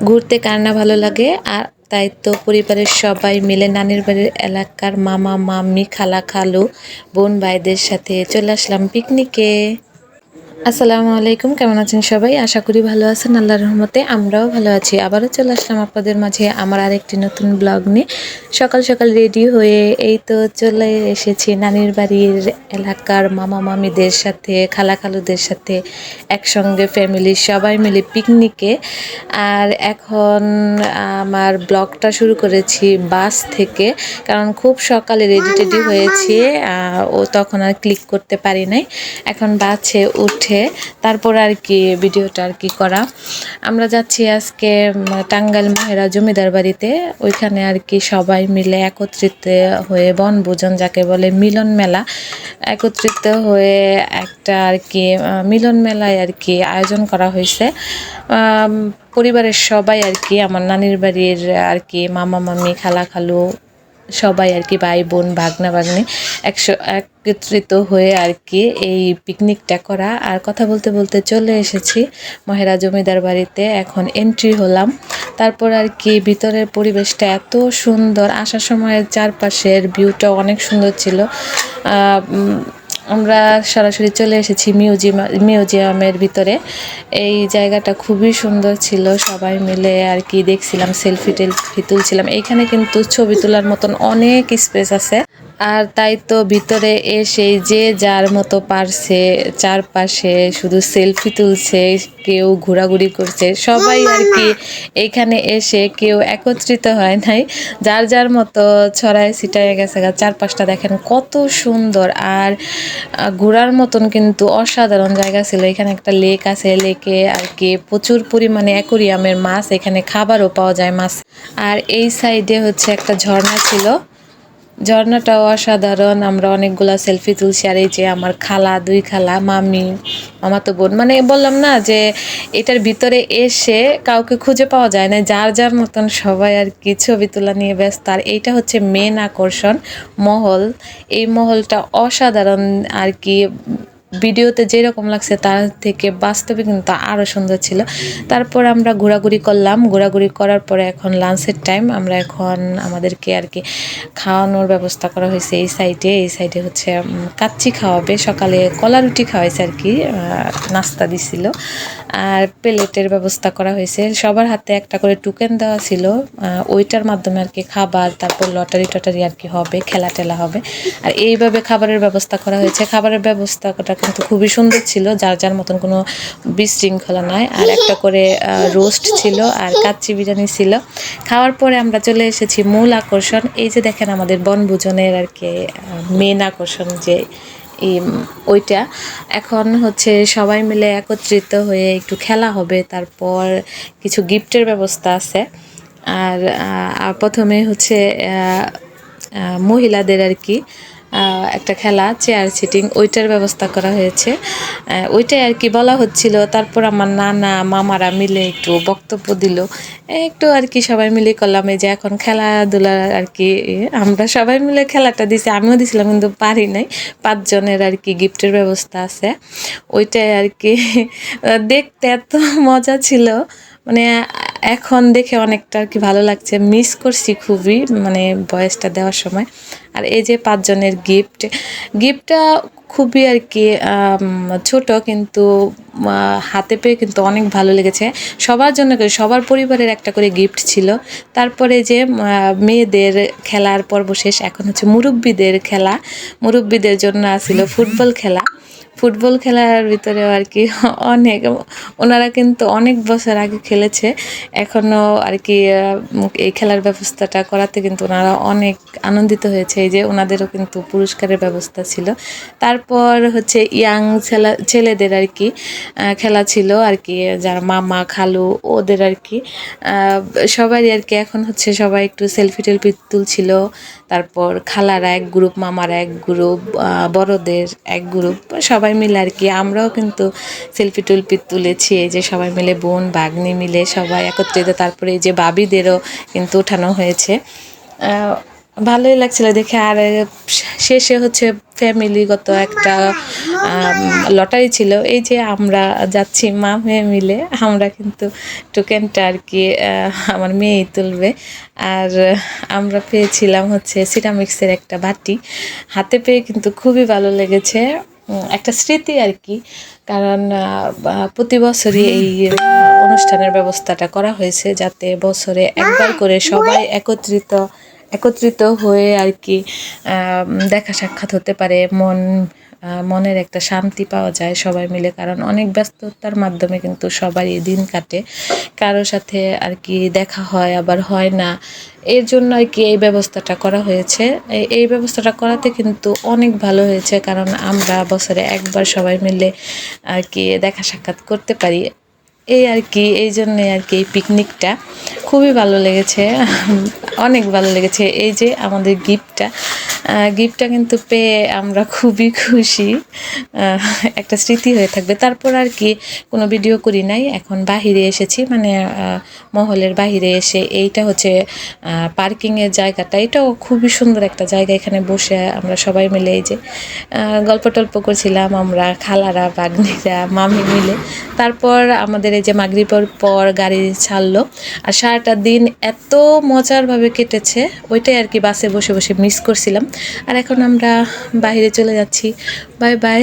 ঘুরতে কার না ভালো লাগে, আর তাই তো পরিবারের সবাই মিলে নানির বাড়ির এলাকার মামা, মামি, খালা, খালু, বোন, ভাইদের সাথে চলে আসলাম পিকনিকে আসসালামু আলাইকুম, কেমন আছেন সবাই? আশা করি ভালো আছেন, আল্লাহর রহমতে আমরাও ভালো আছি। আবারও চলে আসলাম আপনাদের মাঝে আমার আরেকটি নতুন ব্লগ নিয়ে। সকাল সকাল রেডি হয়ে এই তো চলে এসেছি নানির বাড়ির এলাকার মামা মামিদের সাথে, খালা খালুদের সাথে, একসঙ্গে ফ্যামিলি সবাই মিলে পিকনিকে আর এখন আমার ব্লগটা শুরু করেছি বাস থেকে, কারণ খুব সকালে রেডি টেডি হয়েছি ও তখন আর ক্লিক করতে পারি নাই। এখন বাসে উঠে তারপর আর কি ভিডিওটা আর কি করা। আমরা যাচ্ছি আজকে টাঙ্গাইল মহেরা জমিদার বাড়িতে। ওইখানে আর কি সবাই মিলে একত্রিত হয়ে বনভোজন যাকে বলে মিলন মেলা, একত্রিত হয়ে একটা আর কি মিলন মেলায় আর কি আয়োজন করা হয়েছে। পরিবারের সবাই আর কি, আমার নানির বাড়ির আর কি মামা, মামি খালা খালু সবাই আর কি ভাই বোন, ভাগনা, ভাগ্নি একশো, একত্রিত হয়ে আর কি এই পিকনিকটা করা। আর কথা বলতে বলতে চলে এসেছি মহেরা জমিদার বাড়িতে। এখন এন্ট্রি হলাম। তারপর আর কি ভিতরের পরিবেশটা এত সুন্দর। আসার সময় চারপাশের ভিউটা অনেক সুন্দর ছিল। আমরা সরাসরি চলে এসেছি মিউজিয়াম, মিউজিয়ামের ভিতরে। এই জায়গাটা খুবই সুন্দর ছিল, সবাই মিলে আর কি দেখছিলাম সেলফি টেলফি তুলছিলাম। এইখানে কিন্তু ছবি তোলার মতন অনেক স্পেস আছে। আর তাই তো ভিতরে এসে যে যার মতো পারছে চারপাশে শুধু সেলফি তুলছে কেউ ঘোরাঘুরি করছে সবাই আর কি এইখানে এসে কেউ একত্রিত হয় নাই। যার যার মতো ছড়ায় ছিটায় গেছে। চারপাশটা দেখেন কত সুন্দর। আর ঘোরার মতন কিন্তু অসাধারণ জায়গা ছিল। এখানে একটা লেক আছে লেকে আর কি প্রচুর পরিমাণে অ্যাকোরিয়ামের মাছ এখানে খাবারও পাওয়া যায় মাছ। আর এই সাইডে হচ্ছে একটা ঝর্ণা ছিল। ঝর্ণাটাও অসাধারণ, আমরা অনেকগুলো সেলফি তুলছি আর এই যে আমার খালা, দুই খালা, মামি তো বোন। মানে বললাম না যে এটার ভিতরে এসে কাউকে খুঁজে পাওয়া যায় না, যার যার মতন সবাই আর কি ছবি তোলা নিয়ে ব্যস্ত। আর এইটা হচ্ছে মেন আকর্ষণ, মহল। এই মহলটা অসাধারণ আর কি ভিডিওতে যেরকম লাগছে তার থেকে বাস্তবে কিন্তু আরও সুন্দর ছিল। তারপর আমরা ঘোরাঘুরি করলাম। ঘোরাঘুরি করার পরে এখন লাঞ্চের টাইম আমরা এখন আমাদেরকে আর কি খাওয়ানোর ব্যবস্থা করা হয়েছে এই সাইডে এই সাইডে হচ্ছে কাচ্চি খাওয়াবে। সকালে কলা রুটি খাওয়াইছে আর কি নাস্তা দিছিল। আর প্লেটের ব্যবস্থা করা হয়েছে। সবার হাতে একটা করে টুকেন দেওয়া ছিল। ওইটার মাধ্যমে আর কি খাবার, তারপর লটারি টটারি আর কি হবে, খেলা টেলা হবে। আর এইভাবে খাবারের ব্যবস্থা করা হয়েছে। খাবারের ব্যবস্থাটা কিন্তু খুবই সুন্দর ছিল, যার যার মতন কোনো বিশৃঙ্খলা নয় আর একটা করে রোস্ট ছিল আর কাচ্চি বিরিয়ানি ছিল। খাওয়ার পরে আমরা চলে এসেছি মূল আকর্ষণ। এই যে দেখেন আমাদের বনভোজনের আর কি মেন আকর্ষণ যে ওইটা। এখন হচ্ছে সবাই মিলে একত্রিত হয়ে একটু খেলা হবে, তারপর কিছু গিফটের ব্যবস্থা আছে। আর প্রথমে হচ্ছে মহিলাদের আর কি একটা খেলা চেয়ার সিটিং ওইটার ব্যবস্থা করা হয়েছে। ওইটাই আর কি বলা হচ্ছিল। তারপর আমার নানা, মামারা মিলে একটু বক্তব্য দিল। একটু আর কি সবাই মিলে করলাম। এই যে এখন খেলাধুলা আর কি আমরা সবাই মিলে খেলাটা দিছি। আমিও দিছিলাম, কিন্তু পারি নাই। পাঁচজনের আর কি গিফটের ব্যবস্থা আছে। ওইটাই আর কি। দেখতে এত মজা ছিল। মানে এখন দেখে অনেকটা আর কি ভালো লাগছে। মিস করছি খুবই মানে বয়সটা দেওয়ার সময়। আর এই যে পাঁচজনের গিফট গিফটটা খুবই আর কি ছোট কিন্তু হাতে পেয়ে কিন্তু অনেক ভালো লেগেছে। সবার জন্য করে, সবার পরিবারের একটা করে গিফট ছিল। তারপরে যে মেয়েদের খেলার পর্ব শেষ, এখন হচ্ছে মুরব্বীদের খেলা। মুরব্বীদের জন্য ছিল ফুটবল খেলা। ফুটবল খেলার ভিতরে আর কি অনেক, ওনারা কিন্তু অনেক বছর আগে খেলেছে এখনও আর কি এই খেলার ব্যবস্থাটা করাতে কিন্তু ওনারা অনেক আনন্দিত হয়েছে, এই যে ওনাদেরও কিন্তু পুরস্কারের ব্যবস্থা ছিল। তারপর হচ্ছে ইয়াং ছেলা, ছেলেদের আর কি খেলা ছিল আর কি, যারা মামা, খালু, ওদের আর কি সবারই আর কি, এখন হচ্ছে সবাই একটু সেলফি টেলফি তুলছিল। তারপর খালারা এক গ্রুপ মামারা এক গ্রুপ বড়দের এক গ্রুপ সবাই মিলে আর কি, আমরাও কিন্তু সেলফি টুলফি তুলেছি, এই যে সবাই মিলে বোন বাগনি মিলে সবাই একত্রিত, তারপরে এই যে বাবিদেরও কিন্তু উঠানো হয়েছে। ভালোই লাগছিল দেখে, আর শেষে হচ্ছে ফ্যামিলিগত একটা লটারি ছিল, এই যে আমরা যাচ্ছি মা মেয়ে মিলে, আমরা কিন্তু টোকেনটা আর কি আমার মেয়েই তুলবে। আর আমরা পেয়েছিলাম হচ্ছে সিরামিক্সের একটা বাটি, হাতে পেয়ে কিন্তু খুবই ভালো লেগেছে। একটা স্মৃতি আর কি। কারণ প্রতি বছরই এই অনুষ্ঠানের ব্যবস্থাটা করা হয়েছে যাতে বছরে একবার করে সবাই একত্রিত একত্রিত হয়ে আর কি দেখা সাক্ষাৎ হতে পারে, মন মনের একটা শান্তি পাওয়া যায় সবাই মিলে, কারণ অনেক ব্যস্ততার মাধ্যমে কিন্তু সবারই দিন কাটে। কারোর সাথে আর কি দেখা হয়, আবার হয় না। এর জন্য আর কি এই ব্যবস্থাটা করা হয়েছে? এই ব্যবস্থাটা করাতে কিন্তু অনেক ভালো হয়েছে, কারণ আমরা বছরে একবার সবাই মিলে আর কি দেখা সাক্ষাৎ করতে পারি। এই আর কি, এই জন্যে আর কি এই পিকনিকটা খুবই ভালো লেগেছে। অনেক ভালো লেগেছে। এই যে আমাদের গিফটটা গিফটটা কিন্তু পেয়ে আমরা খুবই খুশি। একটা স্মৃতি হয়ে থাকবে। তারপর আর কি, কোনো ভিডিও করি নাই। এখন বাহিরে এসেছি। মানে মহলের বাহিরে এসে এইটা হচ্ছে পার্কিংয়ের জায়গাটা। এটাও খুবই সুন্দর একটা জায়গা। এখানে বসে আমরা সবাই মিলে এই যে গল্প টল্প করছিলাম আমরা, খালারা বাগনিরা মামি মিলে। তারপর আমাদের এই যে মাগরিবর পর গাড়ি ছাড়লো। আর সারাটা দিন এত মজারভাবে কেটেছে। ওইটাই আর কি বাসে বসে বসে মিস করছিলাম। আর এখন আমরা বাইরে চলে যাচ্ছি। বাই বাই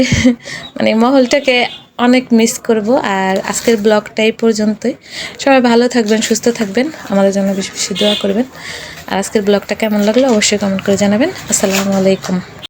মানে মহলটাকে অনেক মিস করব আর আজকের ব্লগটাই পর্যন্তই। সবাই ভালো থাকবেন, সুস্থ থাকবেন। আমাদের জন্য বেশি বেশি দোয়া করবেন। আর আজকের ব্লগটা কেমন লাগল অবশ্যই কমেন্ট করে জানাবেন। আসসালামু আলাইকুম।